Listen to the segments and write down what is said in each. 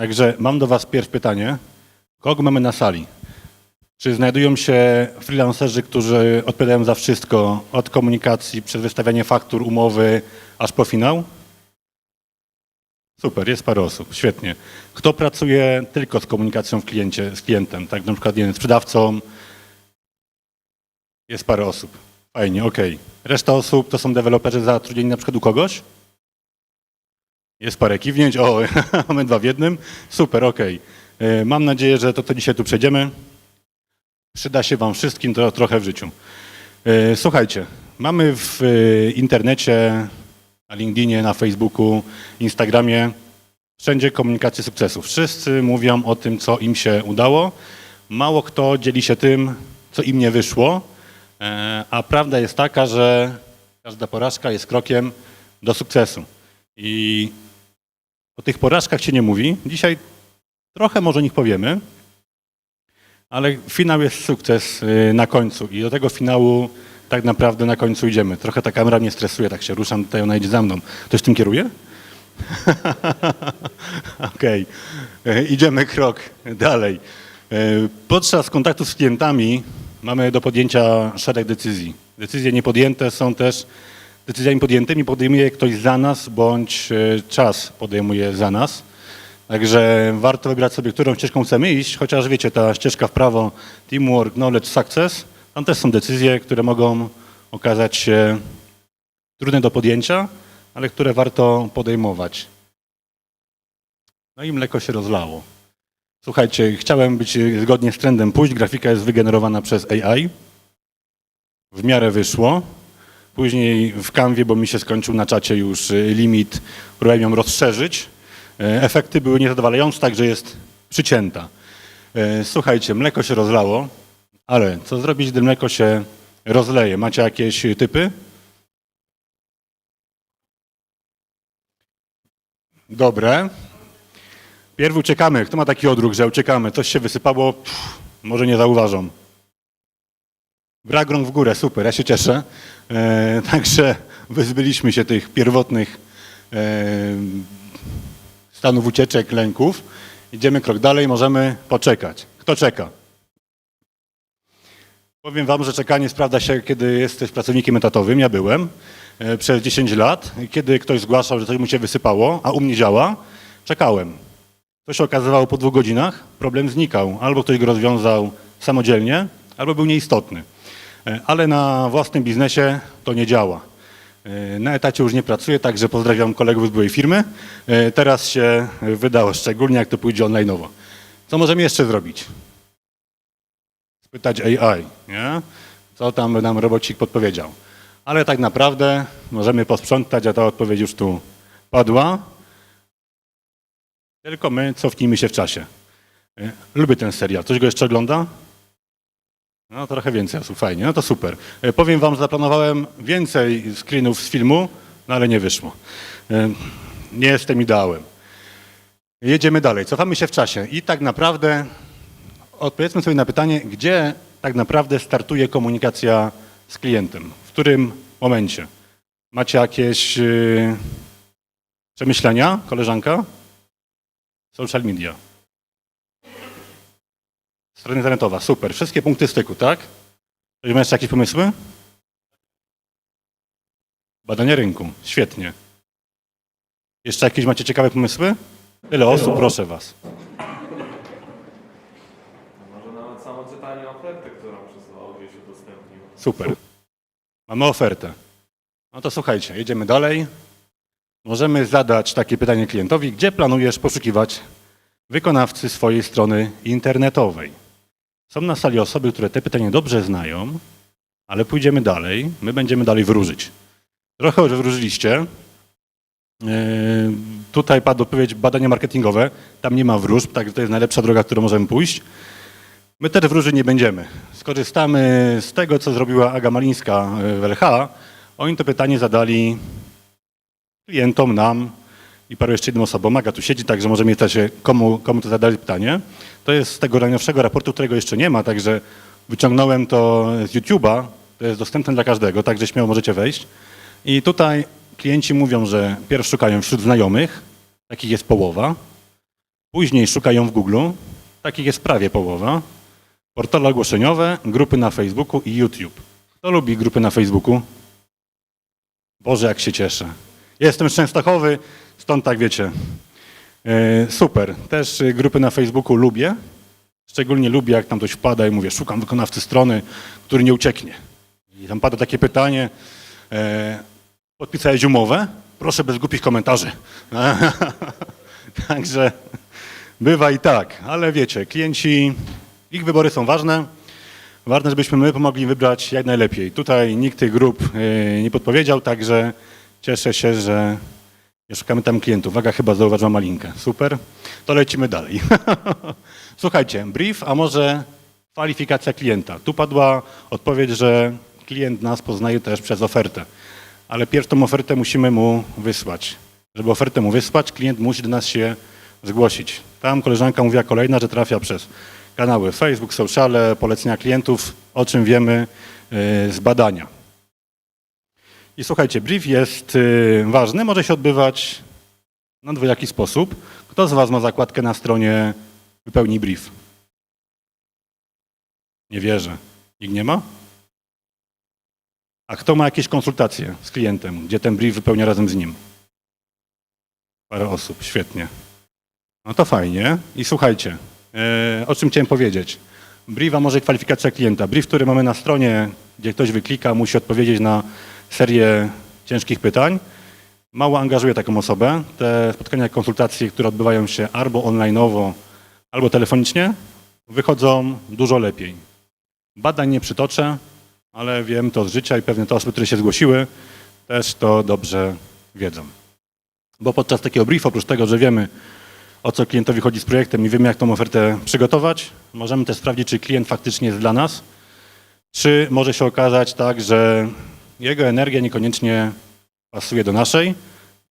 Także mam do Was pierwsze pytanie. Kogo mamy na sali? Czy znajdują się freelancerzy, którzy odpowiadają za wszystko, od komunikacji, przez wystawianie faktur, umowy, aż po finał? Super, jest parę osób, świetnie. Kto pracuje tylko z komunikacją w kliencie, z klientem, tak na przykład sprzedawcą? Jest parę osób. Fajnie, okej. Reszta osób to są deweloperzy zatrudnieni na przykład u kogoś? Jest parę kiwnięć, o, mamy dwa w jednym. Super, okej. E, Mam nadzieję, że to, co dzisiaj tu przejdziemy, przyda się Wam wszystkim to trochę w życiu. E, Słuchajcie, mamy w e, internecie, na LinkedInie, na Facebooku, Instagramie, wszędzie komunikację sukcesów. Wszyscy mówią o tym, co im się udało. Mało kto dzieli się tym, co im nie wyszło, a prawda jest taka, że każda porażka jest krokiem do sukcesu. I o tych porażkach się nie mówi. Dzisiaj trochę może o nich powiemy, ale finał jest sukces y, na końcu i do tego finału tak naprawdę na końcu idziemy. Trochę ta kamera mnie stresuje, tak się ruszam, tutaj ona idzie za mną. Ktoś tym kieruje? Okej, E, idziemy krok dalej. E, Podczas kontaktu z klientami mamy do podjęcia szereg decyzji. Decyzje niepodjęte są też decyzjami podjętymi, podejmuje ktoś za nas, bądź e, czas podejmuje za nas. Także warto wybrać sobie, którą ścieżką chcemy iść, chociaż wiecie, ta ścieżka w prawo, teamwork, knowledge, success, tam też są decyzje, które mogą okazać się trudne do podjęcia, ale które warto podejmować. No i mleko się rozlało. Słuchajcie, chciałem być zgodnie z trendem pójść, grafika jest wygenerowana przez AI. W miarę wyszło. Później w kanwie, bo mi się skończył na czacie już e, limit, próbowałem ją rozszerzyć. E, Efekty były niezadowalające, także jest przycięta. E, Słuchajcie, mleko się rozlało, ale co zrobić, gdy mleko się rozleje? Macie jakieś typy? Dobre. Pierw uciekamy. Kto ma taki odruch, że uciekamy? Coś się wysypało, pff, może nie zauważą. Rąk w górę, super, ja się cieszę. E, także wyzbyliśmy się tych pierwotnych e, stanów ucieczek, lęków. Idziemy krok dalej, możemy poczekać. Kto czeka? Powiem wam, że czekanie sprawdza się, kiedy jesteś pracownikiem etatowym. Ja byłem e, przez 10 lat. Kiedy ktoś zgłaszał, że coś mu się wysypało, a u mnie działa, czekałem. To się okazywało po dwóch godzinach, problem znikał. Albo ktoś go rozwiązał samodzielnie, albo był nieistotny. E, Ale na własnym biznesie to nie działa. E, Na etacie już nie pracuję, także pozdrawiam kolegów z byłej firmy. E, Teraz się wydało, szczególnie jak to pójdzie online'owo. Co możemy jeszcze zrobić? Spytać AI, nie? Co tam nam robocik podpowiedział. Ale tak naprawdę możemy posprzątać, a ta odpowiedź już tu padła. Tylko my cofnijmy się w czasie. Lubię ten serial. Ktoś go jeszcze ogląda? No trochę więcej osób, fajnie, no to super. E, Powiem wam, że zaplanowałem więcej screenów z filmu, no ale nie wyszło. E, Nie jestem ideałem. Jedziemy dalej, cofamy się w czasie i tak naprawdę odpowiedzmy sobie na pytanie, gdzie tak naprawdę startuje komunikacja z klientem? W którym momencie? Macie jakieś yy, przemyślenia, koleżanka? Social media. Strona internetowa, super. Wszystkie punkty styku, tak? Ktoś ma jeszcze jakieś pomysły? Badania rynku, świetnie. Jeszcze jakieś macie ciekawe pomysły? Tyle osób, proszę was. Może nawet samo czytanie oferty, którą przysłał gdzieś udostępnił. Super. Mamy ofertę. No to słuchajcie, jedziemy dalej. Możemy zadać takie pytanie klientowi, gdzie planujesz poszukiwać wykonawcy swojej strony internetowej? Są na sali osoby, które te pytania dobrze znają, ale pójdziemy dalej. My będziemy dalej wróżyć. Trochę już wróżyliście. Yy, Tutaj padła odpowiedź badania marketingowe. Tam nie ma wróżb, także to jest najlepsza droga, którą możemy pójść. My też wróży nie będziemy. Skorzystamy z tego, co zrobiła Aga Malińska w LH. Oni to pytanie zadali klientom, nam i paru jeszcze innym osobom. Aga tu siedzi, także możemy też komu, komu to zadali pytanie. To jest z tego najnowszego raportu, którego jeszcze nie ma, także wyciągnąłem to z YouTube'a. To jest dostępne dla każdego, także śmiało możecie wejść. I tutaj klienci mówią, że pierw szukają wśród znajomych, takich jest połowa. Później szukają w Google, takich jest prawie połowa, portale ogłoszeniowe, grupy na Facebooku i YouTube. Kto lubi grupy na Facebooku? Boże, jak się cieszę. Jestem z Częstochowy, stąd tak wiecie. E, super. Też y, grupy na Facebooku lubię. Szczególnie lubię, jak tam ktoś wpada i mówię, szukam wykonawcy strony, który nie ucieknie. I tam pada takie pytanie, e, podpisałeś umowę? Proszę bez głupich komentarzy. Także bywa i tak, ale wiecie, klienci, ich wybory są ważne. Ważne, żebyśmy my pomogli wybrać jak najlepiej. Tutaj nikt tych grup e, nie podpowiedział, także cieszę się, że szukamy tam klientów. Uwaga, chyba zauważyłam malinkę. Super. To lecimy dalej. Słuchajcie, brief, a może kwalifikacja klienta. Tu padła odpowiedź, że klient nas poznaje też przez ofertę. Ale pierw tą ofertę musimy mu wysłać. Żeby ofertę mu wysłać, klient musi do nas się zgłosić. Tam koleżanka mówiła kolejna, że trafia przez kanały Facebook, sociale, polecenia klientów, o czym wiemy yy, z badania. I słuchajcie, brief jest yy, ważny, może się odbywać na dwojaki sposób. Kto z Was ma zakładkę na stronie wypełnij brief? Nie wierzę. Nikt nie ma? A kto ma jakieś konsultacje z klientem, gdzie ten brief wypełnia razem z nim? Parę osób, świetnie. No to fajnie. I słuchajcie, e, o czym chciałem powiedzieć. Brief, a może kwalifikacja klienta. Brief, który mamy na stronie, gdzie ktoś wyklika, musi odpowiedzieć na serię ciężkich pytań. Mało angażuje taką osobę. Te spotkania, konsultacje, które odbywają się albo online'owo, albo telefonicznie, wychodzą dużo lepiej. Badań nie przytoczę, ale wiem to z życia i pewnie te osoby, które się zgłosiły, też to dobrze wiedzą. Bo podczas takiego briefu, oprócz tego, że wiemy, o co klientowi chodzi z projektem i wiemy, jak tą ofertę przygotować, możemy też sprawdzić, czy klient faktycznie jest dla nas, czy może się okazać tak, że jego energia niekoniecznie pasuje do naszej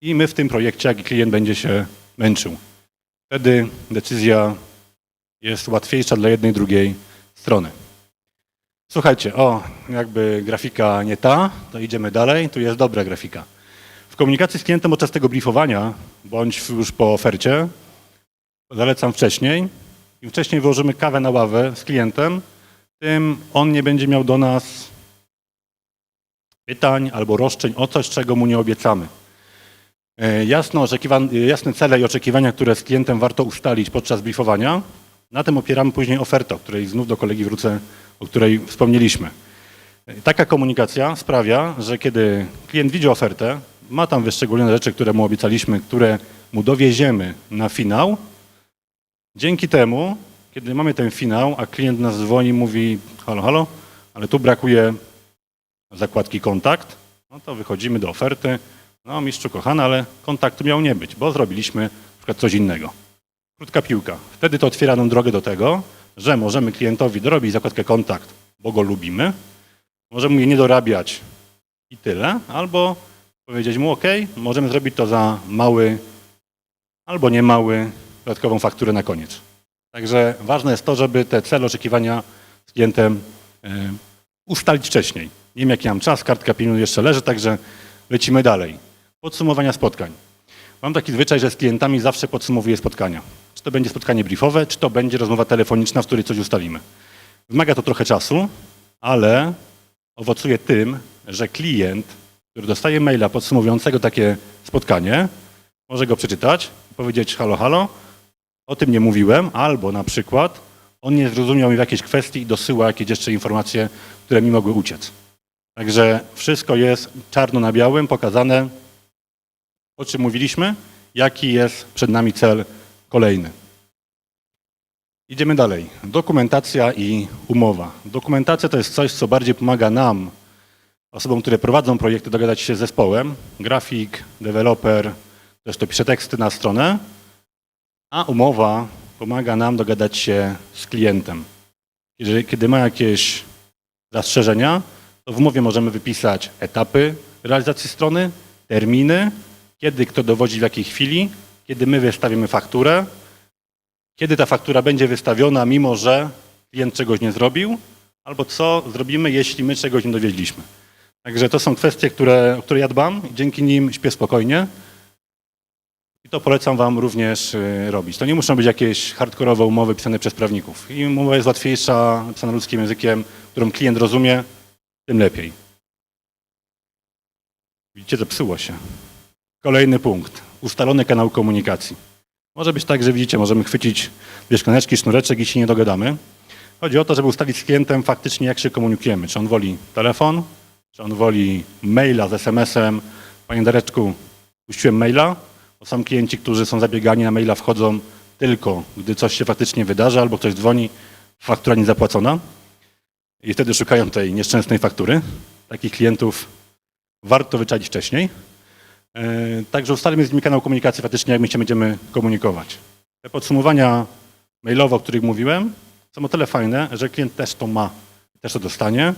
i my w tym projekcie, jak i klient będzie się męczył. Wtedy decyzja jest łatwiejsza dla jednej drugiej strony. Słuchajcie, o, jakby grafika nie ta, to idziemy dalej. Tu jest dobra grafika. W komunikacji z klientem podczas tego briefowania, bądź już po ofercie, zalecam wcześniej. Im wcześniej wyłożymy kawę na ławę z klientem, tym on nie będzie miał do nas pytań albo roszczeń o coś, czego mu nie obiecamy. E, Jasno jasne cele i oczekiwania, które z klientem warto ustalić podczas briefowania. Na tym opieramy później ofertę, o której znów do kolegi wrócę, o której wspomnieliśmy. E, Taka komunikacja sprawia, że kiedy klient widzi ofertę, ma tam wyszczególnione rzeczy, które mu obiecaliśmy, które mu dowieziemy na finał. Dzięki temu, kiedy mamy ten finał, a klient nas dzwoni, mówi halo, halo, ale tu brakuje zakładki kontakt, no to wychodzimy do oferty. No mistrzu kochany, ale kontaktu miał nie być, bo zrobiliśmy na przykład coś innego. Krótka piłka. Wtedy to otwiera nam drogę do tego, że możemy klientowi dorobić zakładkę kontakt, bo go lubimy. Możemy jej nie dorabiać i tyle, albo powiedzieć mu ok, możemy zrobić to za mały albo nie mały dodatkową fakturę na koniec. Także ważne jest to, żeby te cele, oczekiwania z klientem e, ustalić wcześniej. Nie wiem, jaki mam czas, kartka pieniędzy jeszcze leży, także lecimy dalej. Podsumowania spotkań. Mam taki zwyczaj, że z klientami zawsze podsumowuję spotkania. Czy to będzie spotkanie briefowe, czy to będzie rozmowa telefoniczna, w której coś ustalimy. Wymaga to trochę czasu, ale owocuje tym, że klient, który dostaje maila podsumowującego takie spotkanie, może go przeczytać powiedzieć halo, halo, o tym nie mówiłem, albo na przykład on nie zrozumiał mi w jakiejś kwestii i dosyła jakieś jeszcze informacje, które mi mogły uciec. Także wszystko jest czarno na białym, pokazane, o czym mówiliśmy, jaki jest przed nami cel kolejny. Idziemy dalej. Dokumentacja i umowa. Dokumentacja to jest coś, co bardziej pomaga nam, osobom, które prowadzą projekty, dogadać się z zespołem. Grafik, deweloper, też to pisze teksty na stronę, a umowa pomaga nam dogadać się z klientem. Jeżeli, kiedy ma jakieś zastrzeżenia, to w umowie możemy wypisać etapy realizacji strony, terminy, kiedy kto dowodzi w jakiej chwili, kiedy my wystawimy fakturę, kiedy ta faktura będzie wystawiona, mimo że klient czegoś nie zrobił, albo co zrobimy, jeśli my czegoś nie dowieźliśmy. Także to są kwestie, które, o które ja dbam i dzięki nim śpię spokojnie. I to polecam Wam również y, robić. To nie muszą być jakieś hardkorowe umowy pisane przez prawników. Im umowa jest łatwiejsza, pisana ludzkim językiem, którą klient rozumie, tym lepiej. Widzicie, zepsuło się. Kolejny punkt. Ustalony kanał komunikacji. Może być tak, że widzicie, możemy chwycić dwie szklaneczki, sznureczek i się nie dogadamy. Chodzi o to, żeby ustalić z klientem faktycznie, jak się komunikujemy. Czy on woli telefon, czy on woli maila z SMS-em. Panie Dareczku, puściłem maila, bo są klienci, którzy są zabiegani na maila, wchodzą tylko, gdy coś się faktycznie wydarzy albo ktoś dzwoni, faktura nie zapłacona i wtedy szukają tej nieszczęsnej faktury. Takich klientów warto wyczaić wcześniej. E, Także ustalimy z nimi kanał komunikacji faktycznie, jak my się będziemy komunikować. Te podsumowania mailowe, o których mówiłem, są o tyle fajne, że klient też to ma, też to dostanie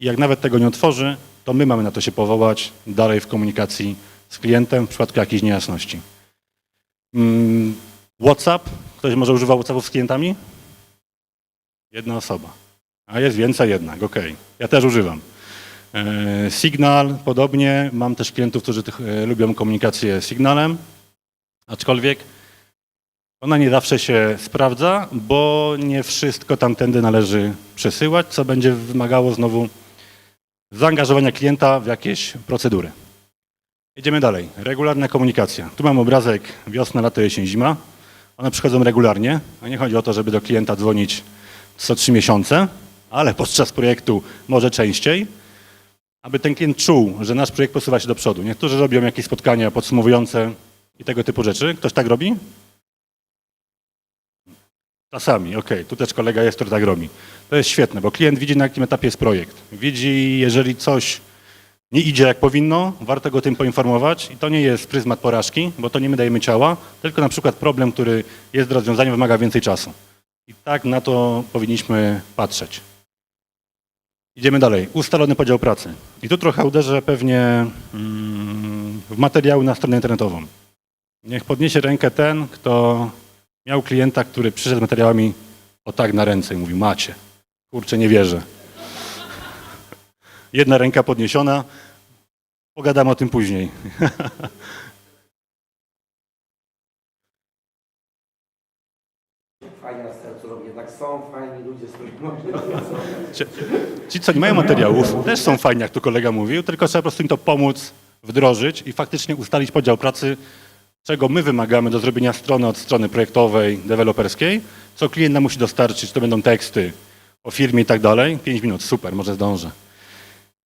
i jak nawet tego nie otworzy, to my mamy na to się powołać dalej w komunikacji z klientem w przypadku jakiejś niejasności. Mm, WhatsApp. Ktoś może używa WhatsAppów z klientami? Jedna osoba. A jest więcej jednak, okej. Ja też używam. E, Signal, podobnie. Mam też klientów, którzy e, lubią komunikację Signalem, aczkolwiek ona nie zawsze się sprawdza, bo nie wszystko tamtędy należy przesyłać, co będzie wymagało znowu zaangażowania klienta w jakieś procedury. Idziemy dalej. Regularna komunikacja. Tu mam obrazek wiosna, lato, jesień, zima. One przychodzą regularnie, a nie chodzi o to, żeby do klienta dzwonić co trzy miesiące, ale podczas projektu może częściej, aby ten klient czuł, że nasz projekt posuwa się do przodu. Niektórzy robią jakieś spotkania podsumowujące i tego typu rzeczy. Ktoś tak robi? Czasami, okej. Tu też kolega jest, który tak robi. To jest świetne, bo klient widzi, na jakim etapie jest projekt. Widzi, jeżeli coś nie idzie jak powinno, warto go tym poinformować i to nie jest pryzmat porażki, bo to nie my dajemy ciała, tylko na przykład problem, który jest do rozwiązania, wymaga więcej czasu. I tak na to powinniśmy patrzeć. Idziemy dalej. Ustalony podział pracy. I tu trochę uderzę pewnie mm, w materiały na stronę internetową. Niech podniesie rękę ten, kto miał klienta, który przyszedł z materiałami o tak na ręce i mówi macie. Kurczę, nie wierzę. Jedna ręka podniesiona. Pogadamy o tym później. Fajnie na sercu jednak są fajni ludzie, z którymi można Ci, ci, co nie mają materiałów, też są fajni, jak tu kolega mówił, tylko trzeba po prostu im to pomóc wdrożyć i faktycznie ustalić podział pracy, czego my wymagamy do zrobienia strony od strony projektowej, deweloperskiej, co klient nam musi dostarczyć, czy to będą teksty o firmie i tak dalej. 5 minut, super, może zdążę.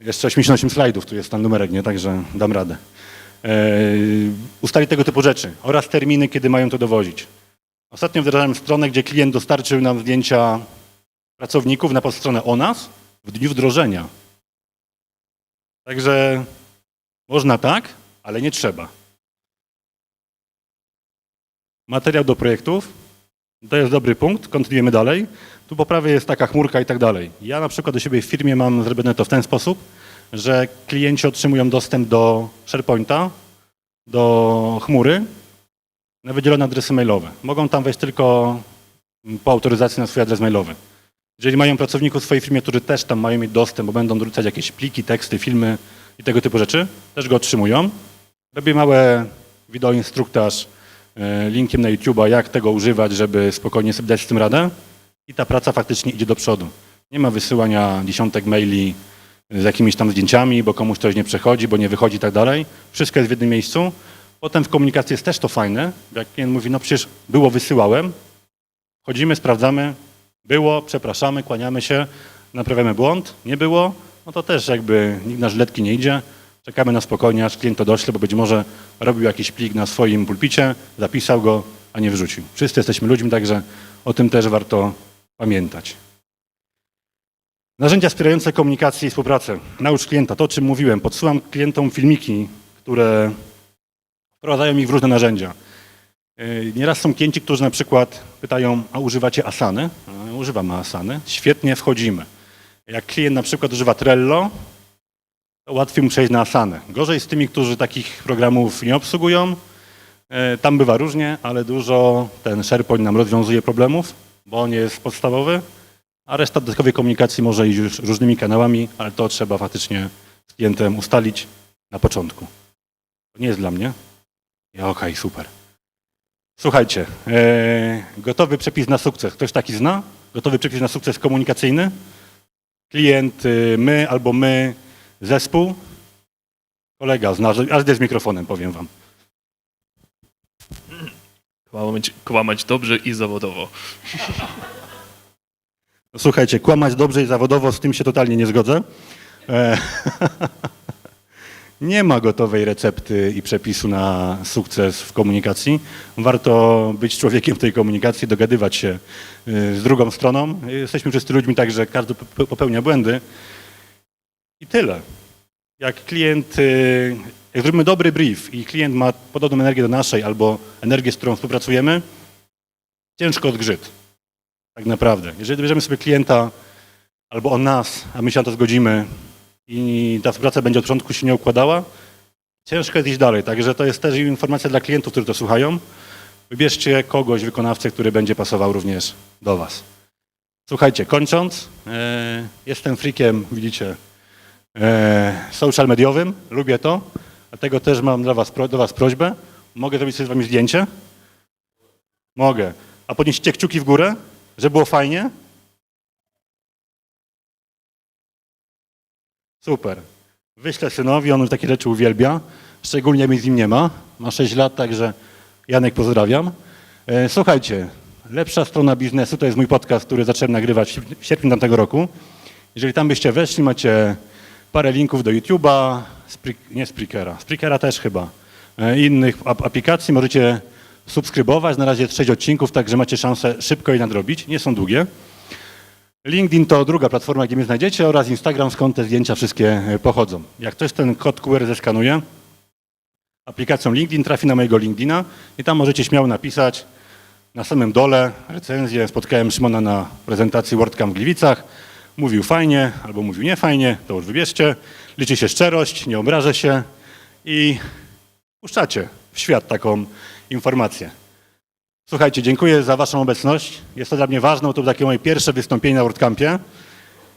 Jeszcze 88 slajdów, tu jest tam numerek, nie? Także dam radę. Eee, ustalić tego typu rzeczy oraz terminy, kiedy mają to dowozić. Ostatnio wdrażałem stronę, gdzie klient dostarczył nam zdjęcia pracowników na podstronę o nas w dniu wdrożenia. Także można tak, ale nie trzeba. Materiał do projektów. To jest dobry punkt. Kontynuujemy dalej. Tu po prawej jest taka chmurka i tak dalej. Ja na przykład do siebie w firmie mam zrobione to w ten sposób, że klienci otrzymują dostęp do SharePointa, do chmury na wydzielone adresy mailowe. Mogą tam wejść tylko po autoryzacji na swój adres mailowy. Jeżeli mają pracowników w swojej firmie, którzy też tam mają mieć dostęp, bo będą dorzucać jakieś pliki, teksty, filmy i tego typu rzeczy, też go otrzymują. Robię małe wideo instruktaż linkiem na YouTube'a, jak tego używać, żeby spokojnie sobie dać z tym radę. I ta praca faktycznie idzie do przodu. Nie ma wysyłania dziesiątek maili z jakimiś tam zdjęciami, bo komuś coś nie przechodzi, bo nie wychodzi i tak dalej. Wszystko jest w jednym miejscu. Potem w komunikacji jest też to fajne, jak klient mówi, no przecież było, wysyłałem, chodzimy, sprawdzamy, było, przepraszamy, kłaniamy się, naprawiamy błąd, nie było, no to też jakby nikt na żyletki nie idzie, czekamy na spokojnie, aż klient to dośle, bo być może robił jakiś plik na swoim pulpicie, zapisał go, a nie wrzucił. Wszyscy jesteśmy ludźmi, także o tym też warto pamiętać. Narzędzia wspierające komunikację i współpracę. Naucz klienta, to o czym mówiłem. Podsyłam klientom filmiki, które wprowadzają ich w różne narzędzia. Yy, Nieraz są klienci, którzy na przykład pytają, a używacie Asany? Używamy Asany. Świetnie, wchodzimy. Jak klient na przykład używa Trello, łatwiej mu przejść na Asanę. Gorzej z tymi, którzy takich programów nie obsługują. Yy, Tam bywa różnie, ale dużo ten SharePoint nam rozwiązuje problemów, bo on jest podstawowy, a reszta dodatkowej komunikacji może iść już różnymi kanałami, ale to trzeba faktycznie z klientem ustalić na początku. To nie jest dla mnie. Ja okej, super. Słuchajcie, e, gotowy przepis na sukces. Ktoś taki zna? Gotowy przepis na sukces komunikacyjny? Klient, y, my albo my, zespół? Kolega zna, że- aż z mikrofonem, powiem wam. Kłamać, kłamać dobrze i zawodowo. Słuchajcie, kłamać dobrze i zawodowo, z tym się totalnie nie zgodzę. E, nie ma gotowej recepty i przepisu na sukces w komunikacji. Warto być człowiekiem w tej komunikacji, dogadywać się y, z drugą stroną. Jesteśmy wszyscy ludźmi, także każdy popełnia błędy. I tyle. Jak klient, y, jak zrobimy dobry brief i klient ma podobną energię do naszej albo energię, z którą współpracujemy, ciężko odgrzyt. Tak naprawdę. Jeżeli bierzemy sobie klienta albo on nas, a my się na to zgodzimy i ta współpraca będzie od początku się nie układała, ciężko jest iść dalej. Także to jest też informacja dla klientów, którzy to słuchają. Wybierzcie kogoś, wykonawcę, który będzie pasował również do Was. Słuchajcie, kończąc, e, jestem freakiem, widzicie, social mediowym, lubię to, dlatego też mam dla was, do Was prośbę. Mogę zrobić sobie z Wami zdjęcie? Mogę. A podnieście kciuki w górę, że było fajnie? Super. Wyślę synowi, on takie rzeczy uwielbia. Szczególnie mnie z nim nie ma. Ma 6 lat, także Janek pozdrawiam. E, Słuchajcie, lepsza strona biznesu to jest mój podcast, który zacząłem nagrywać w sierpniu tamtego roku. Jeżeli tam byście weszli, macie parę linków do YouTube'a, nie Spreakera, Spreakera też chyba, e, innych ap- aplikacji. Możecie subskrybować. Na razie 6 odcinków, także macie szansę szybko je nadrobić. Nie są długie. LinkedIn to druga platforma, gdzie mnie znajdziecie oraz Instagram, skąd te zdjęcia wszystkie e, pochodzą. Jak ktoś ten kod QR zeskanuje, aplikacją LinkedIn trafi na mojego LinkedIna i tam możecie śmiało napisać na samym dole recenzję. Spotkałem Szymona na prezentacji WordCamp w Gliwicach. Mówił fajnie albo mówił nie fajnie, to już wybierzcie. Liczy się szczerość, nie obrażę się i puszczacie w świat taką informację. Słuchajcie, dziękuję za Waszą obecność. Jest to dla mnie ważne, to takie moje pierwsze wystąpienie na WordCampie.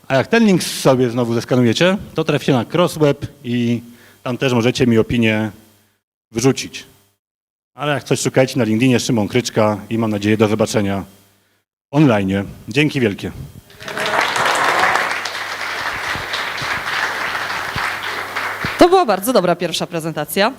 A jak ten link sobie znowu zeskanujecie, to traficie na Crossweb i tam też możecie mi opinię wyrzucić. Ale jak coś szukajcie na LinkedInie, Szymon Kryczka i mam nadzieję do zobaczenia online. Dzięki wielkie. To była bardzo dobra pierwsza prezentacja.